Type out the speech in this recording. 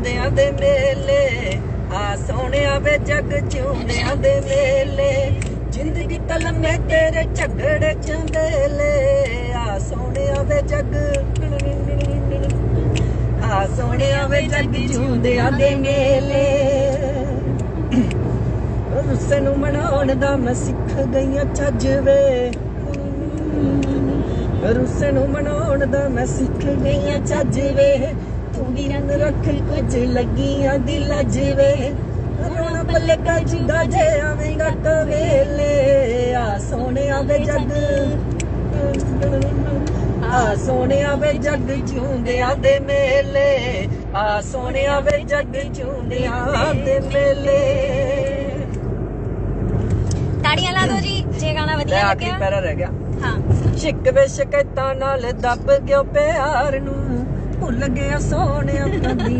ਜਿਉਂਦਿਆਂ ਦੇ ਮੇਲੇ, ਆ ਸੋਹਣਿਆ ਵੇ ਜੱਗ ਜਿਉਂਦਿਆਂ ਦੇ ਮੇਲੇ। ਜ਼ਿੰਦਗੀ ਤਲਮੇ ਤੇਰੇ ਝਗੜੇ ਚੰਦੇਲੇ ਆ ਸੋਹਣਿਆ ਵੇ ਜਗ, ਆ ਸੋਹਣਿਆ ਵੇ ਜੱਗ ਜਿਉਂਦਿਆਂ ਦੇ ਮੇਲੇ। ਰੁੱਸੇ ਨੂੰ ਮਨਾਉਣ ਦਾ ਮੈਂ ਸਿੱਖ ਗਈਆਂ ਚੱਜ ਵੇ। ਰੁੱਸੇ ਨੂੰ ਮਨਾਉਣ ਦਾ ਮੈਂ ਸਿੱਖ ਗਈਆਂ ਚੱਜ ਵੇ। ਤੂੰ ਵੀ ਰੰਗ ਰੱਖ ਕੁਝ ਲੱਗੀਆਂ ਦਿਲ ਵੇ ਰੋਣਾ ਪੱਲੇ ਕਾ ਜਿੰਦਾ ਜੇ ਆਵੇਂਗਾ ਕਵੇਲੇ। ਆ ਸੋਹਣਿਆ ਵੇ ਜੱਗ ਆ ਸੋਹਣਿਆ ਵੇ ਜੱਗ ਜਿਉਂਦਿਆਂ ਦੇ ਮੇਲੇ। ਆ ਸੋਹਣਿਆ ਵੇ ਜੱਗ ਜਿਉਂਦਿਆਂ ਦੇ ਮੇਲੇ। ਤਾੜੀਆਂ ਲਾ ਦਿਓ ਜੀ ਜੇ ਗਾਣਾ ਵਧੀਆ ਆਖਰੀ ਲੱਗਿਆ। ਪੈਰਾ ਰਹਿ ਗਿਆ। ਹਾਂ। ਸ਼ਿਕਵੇ ਸ਼ਿਕਾਇਤਾਂ ਨਾਲ ਦੱਬ ਗਿਓ ਪਿਆਰ ਨੂੰ। ਭੁੱਲ ਗਿਆ ਸੋਹਣਿਆ ਕਦੀ